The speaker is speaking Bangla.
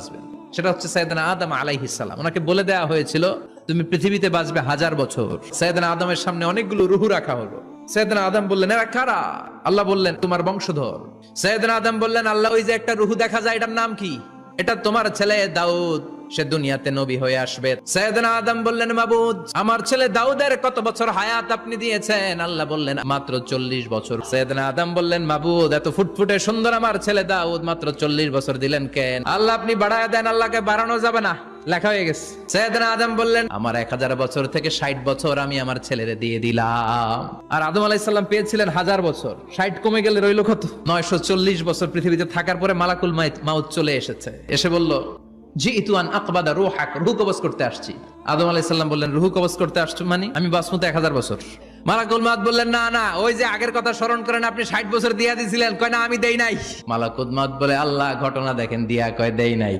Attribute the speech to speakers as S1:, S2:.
S1: বাঁচবেন সেটা হচ্ছে সাইদানা আদম আলাইহিসাল্লাম ওনাকে বলে দেওয়া হয়েছিল, তুমি পৃথিবীতে বাঁচবে হাজার বছর। সাইদানা আদমের সামনে অনেকগুলো রুহু রাখা হলো। সৈয়দনা আদম বললেন, এরা কারা? আল্লাহ বললেন, তোমার বংশধর। সৈয়দনা আদম বললেন, আল্লাহ, ওই যে একটা রুহু দেখা যায়, এটার নাম কি? এটা তোমার ছেলে দাউদ। সে দুনিয়াতে নবী হয়ে আসবে। সৈয়দনা আদম বললেন, মাবুদ, আমার ছেলে দাউদের কত বছর হায়াত আপনি দিয়েছেন? আল্লাহ বললেন, মাত্র চল্লিশ বছর। সৈয়দনা আদম বললেন, মাবুদ, এত ফুটফুটে সুন্দর আমার ছেলে দাউদ মাত্র চল্লিশ বছর দিলেন কেন? আল্লাহ আপনি বাড়ায় দেন, আল্লাহকে বাড়ানো যাবে না। লেখা হয়ে গেছে। সৈয়দনা আদম বললেন, আমার এক হাজার বছর থেকে ষাট বছর আমি আমার ছেলেরে দিয়ে দিলাম। আর আদম আলাইসাল্লাম পেয়েছিলেন হাজার বছর। ষাট কমে গেলে রইল কত? নয়শো চল্লিশ বছর পৃথিবীতে থাকার পরে মালাকুল মাউত চলে এসেছে। এসে বলল জি ইতুয়ান আকবাদা রুহু কবজ করতে আসছি। আদম বললেন করতে আসছো মানে? আমি বাসমতে এক হাজার বছর। মালাকুল মাত বললেন, না না, ওই যে আগের কথা স্মরণ করেন, আপনি ষাট বছর দিয়া দিছিলেন, কয় না, আমি দেই নাই। মালাকুল মাত বলে, আল্লাহ ঘটনা দেখেন, দিয়া কয় দেই নাই।